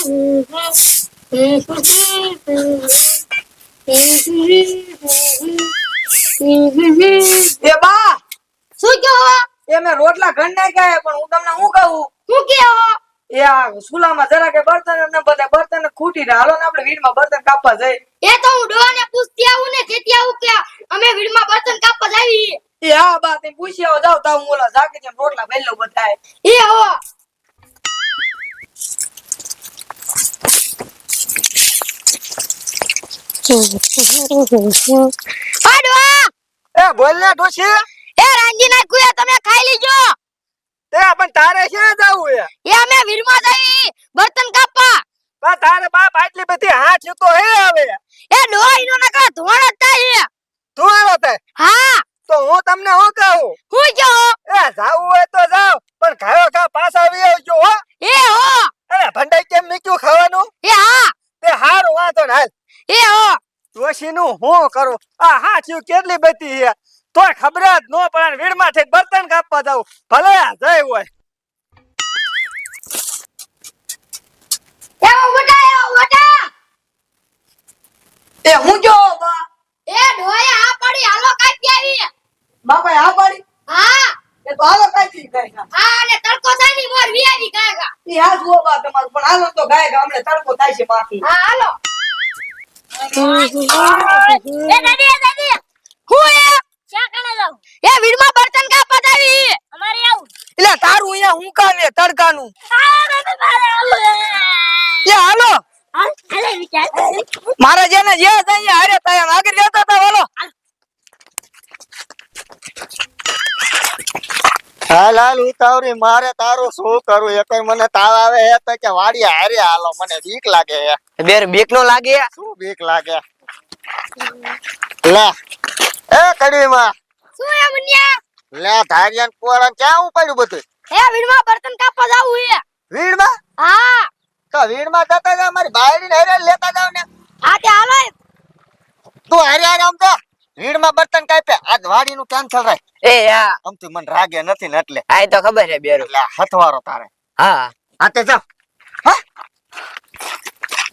એ બા! શું કહો? એ મેં રોટલા ઘણ નાખ્યા પણ હું તમને શું કહું? શું કહો? એ આ સુલામાં જરા કે બર્તન ને બધા બર્તન ખૂટી રહ્યા હાલો ને આપણે વીડમાં બર્તન કાપવા જઈ એ તો હું ડોહાને પૂછતી આવું ને કેતી આવું કે અમે વીડમાં બર્તન કાપવા જાવી એ હા બા તમે પૂછી આવો જાવ તાવ હું ઓલા જાકે જેમ રોટલા બેલો એ હો એ બોલ ને ડોશી એ રાંજીના કુયા તમે ખાઈ લીજો. તે પણ તારે ક્યાં જાવું એ? એ અમે વીડમાં જાવી બર્તન કાપવા. પણ તારે બાપ આટલી બધી હાથ તો હે હવે. એ ડોહા નો નકા ધોણ જ થાય તું આવ્યો હા. તો હું તમને શું કહું? હું જો એ જાવું હોય તો જાવ પણ ખાયો ખા પાછા આવી આવજો હો એ હો અને ભંડાઈ કેમ મૂક્યું ખાવાનું એ હા તે હારું વાંધો ને હાલ એ હો ડોશી નું હું કરું? આ હાથ કેટલી બધી છે? તોય ખબર જ ન પડે વીડમાં થી બર્તન કાપવા જાવ ભલે જય હોય. એ ઉઠા એ ઉઠા એ હું જો બા? એ ડોહા આ પડી હાલો કાપી આવી. બાપા આ પાડી? હા. એ તો હાલો હા અને તડકો થાયની મોર વી આવી ગાયગા એ હા જુઓ બા તમારું પણ હાલો તો ગાય ગામડે તડકો થાય છે બાકી હા હાલો. એ દાદી એ દાદી હું એ ક્યાં કણે જાવ એ વીડમાં બર્તન કા જાવી અમારે આવું એટલે તારું અહીંયા હું કામે તડકાનું. એ હાલો. મારા જેને જે થાય હારે થાય આગળ જતા હતા હાલો હાલ ઉતાવરી મારે તારું શું કરું એક મને તાવ આવે હે તો કે વાડી હારે હાલો મને બીક લાગે હે. બેર બીક નો લાગે? શું બીક લાગે? લે એ કડી માં શું એ મુનિયા? લે ધારિયાન પોરાન ક્યાં ઉપાડ્યું બધું? એ વીડમાં બર્તન કાપવા જાવું હે. વીડમાં હા. તો વીડમાં જતા જાવ મારી બાયડીને હારે લેતા જાવ ને. આ તે હાલો. તું હારે હારે આમ તો વીડમાં બર્તન કાપે આજ વાડીનું કેન્સલ રાખ એ હા. તો મને રાગે નથી ને એટલે. આ તો ખબર છે બેરો. એટલે હથવારો તારે. હા. હા તે જા. હા.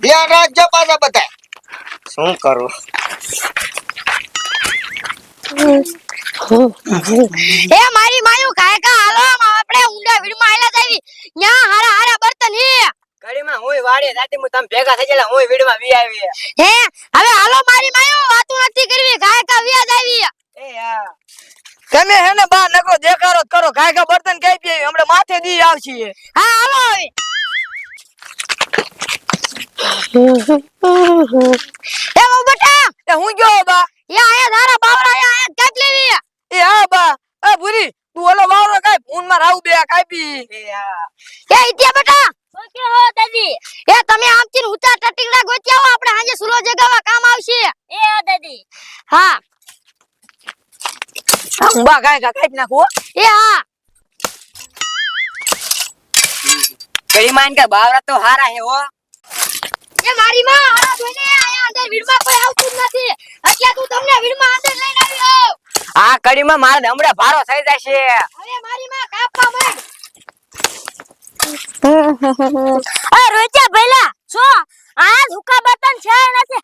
ધ્યાન રાખજો પાછા બધા. શું કરું? એ મારી માયું કાય કા હાલો આપણે ઊંડા વીડમાં આયલા જાવી ન્યા હારા હારા બર્તન હે. કડીમાં હું વાડે જાતી હું તમે ભેગા થઈ ગયેલા હું વીડમાં વી આવી. હે હવે હાલો મારી માયું વાતું નથી કરવી કાય કા વ્યાજ આવી. એ હા. તમે હે ને બા નકો દેખારો કરો ગાય બર્તન કઈ પી હમણાં માથે દી આવશે. હા હાલો હવે. એ બટા એ હું ગયો બા એ આયા ધારા બાવરા આયા આયા કાપ લેવી એ હા બા એ ભૂરી તું ઓલો વાવરો કાઈ ફોનમાં રાવ બે કાપી એ હા એ ઇત્યા બટા શું કે હો દાદી એ તમે આમથી ઊંચા ટટીંગડા ગોત્યા હો આપણે હાજે સુલો જગાવા કામ આવશે એ હા. દાદી હા બા ગાય ગા કાપી નાખો એ હા. કડી માં કે બાવરા તો હારા હે હો. એ મારી માં આરા જોઈને આયા અંદર વીડમાં કોઈ આવતું જ નથી. એટલે તું તમને વીડમાં અંદર લઈને આવ્યો આ કડીમાં મારે હમણાં ભારો થઈ જશે. હવે મારી માં કાપવા માંડ. આ રોજા ભઈલા છો આ ધુકા બતન છે નથી.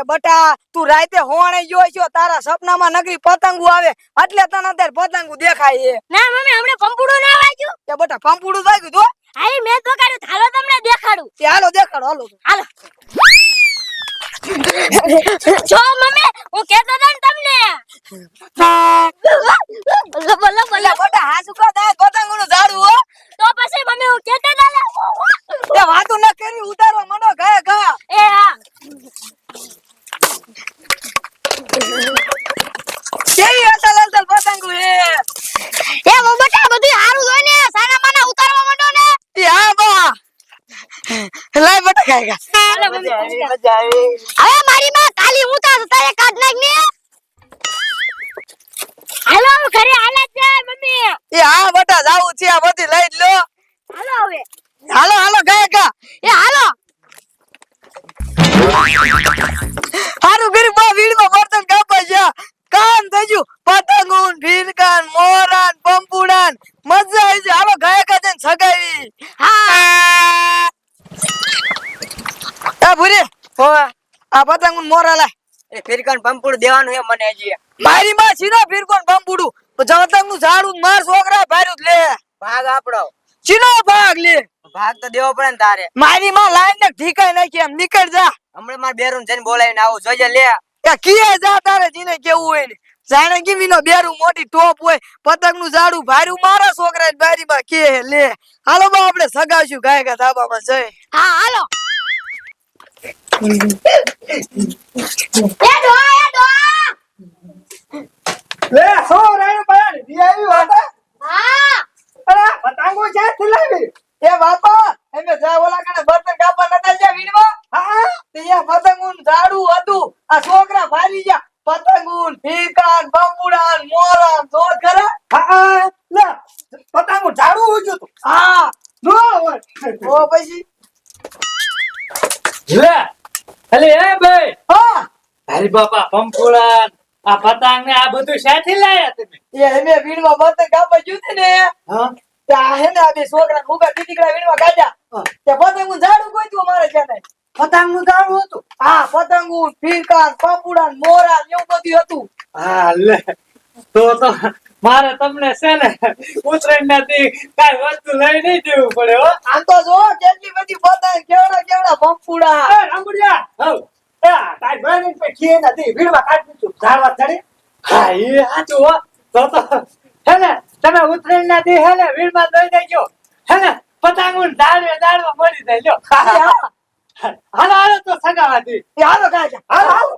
એ બટા તું રાતે હોણે જોય છો તારા સપનામાં નગરી પતંગો આવે એટલે તને અત્યારે પતંગો દેખાય છે. ના મમ્મી હમણે પંપુડું ના વાગ્યું? એ બટા પંપુડું વાગ્યું તો હાઈ મેં તો કાઢ્યું હાલો તમને દેખાડું. તે હાલો દેખાડો હાલો. હાલો. જો મમ્મી હું કહેતો હતો ને તમને. લબો બોલો બોલો બટા હાસુ કા દા પતંગોનું ઝાડું હો. તો પછી મમ્મી હું કહેતો હતો. ને એ વાતું ન કરી ઉતારો મનો ઘા ઘા એ હા હાલો મમ્મી ખાયગા હવે મારી માં કાલી હું તાર તારે કાઢ નાખ ને. હેલો ઘરે હાલે છે મમ્મી. એ હા બટા જાવું છે આ બધી લઈ લો હાલો હવે. હાલો હાલો ગયા. એ ભૂરી. હોવે આ પતંગ મોરા લાય એ ફિરકાન પંપુડ દેવાનું હે મને હજી. મારી માં પંપુડું નું ઝાડું માર છોકરા ભાર્યું લે. ભાગ આપણો ચીનો ભાગ લે. ભાગ તો દેવો પડે ને તારે. મારી માં લાઈન ને ઠીકાઈ નાખી એમ. નીકળ જા. હમણાં મારે બેરું જઈને બોલાવીને આવું. જોઈએ લે. એ કીએ જા તારે જીને કેવું હોય ને. જાણે કેવી વીનો બેરું મોટી ટોપ હોય. પતંગનું ઝાડું ભાર્યું. મારા છોકરા ભારી બારી માં કે લે. હાલો બા આપણે સગાશું ગાય ગા ધાબામાં જઈ. હા હાલો. લે શું રાયુ ભાઈ દી આવી વાત હા? અરે પતંગો ક્યાંથી લાવી? એ બાપા એમે જા ઓલા કને બર્તન કાપવા નતા જ્યા વીણવા? હા તે યા પતંગુન ઝાડું હતું. આ છોકરા ભારી ગયા. પતંગુન ફીકાન બંબુડાન મોરા જોત ખરા હા લે પતંગો ઝાડું ઉજ્યું તું હા નો ઓ પછી લે અલે એ ભાઈ હા અરે બાપા પંપુડા આ પતંગ ને આ બધું સાથી લાયા તમે? એ એમે વીણવા બર્તન કાપવા ગયું તું ને. હા? તા હે ને આ બે છોકરા મુગા ટીટીકડા વીણવા કાઢ્યા. તે પતંગ પતંગું ઝાડું કોઈ તું મારે છે ને. પતંગનું ઝાડું હતું. હા પતંગું ફીરકાન પંપુડાન મોરાન એવું બધું હતું. હા લે. તો તો મારે તમને છે ને ઉતરાયણ નથી કાઈ વસ્તુ લઈ નહીં દેવું પડે હો. આમ તો જો કેટલી બધી પતંગ કેવડા કેવડા પંપુડા રામુડિયા હવ. તારી બહેન પે ખીએ નથી ભીડમાં માં દોઈ ઝાડવા ચડી. હા એ સાચું હો. તો તો હે ને તમે નાથી હે ને વીરમાં દઈ દેજો હે ને પતંગ દાડવે દાડવા મળી જાય. લ્યો. હાલો હાલો તો સગાવાથી. એ હાલો કાંઈ હાલો. હાલ.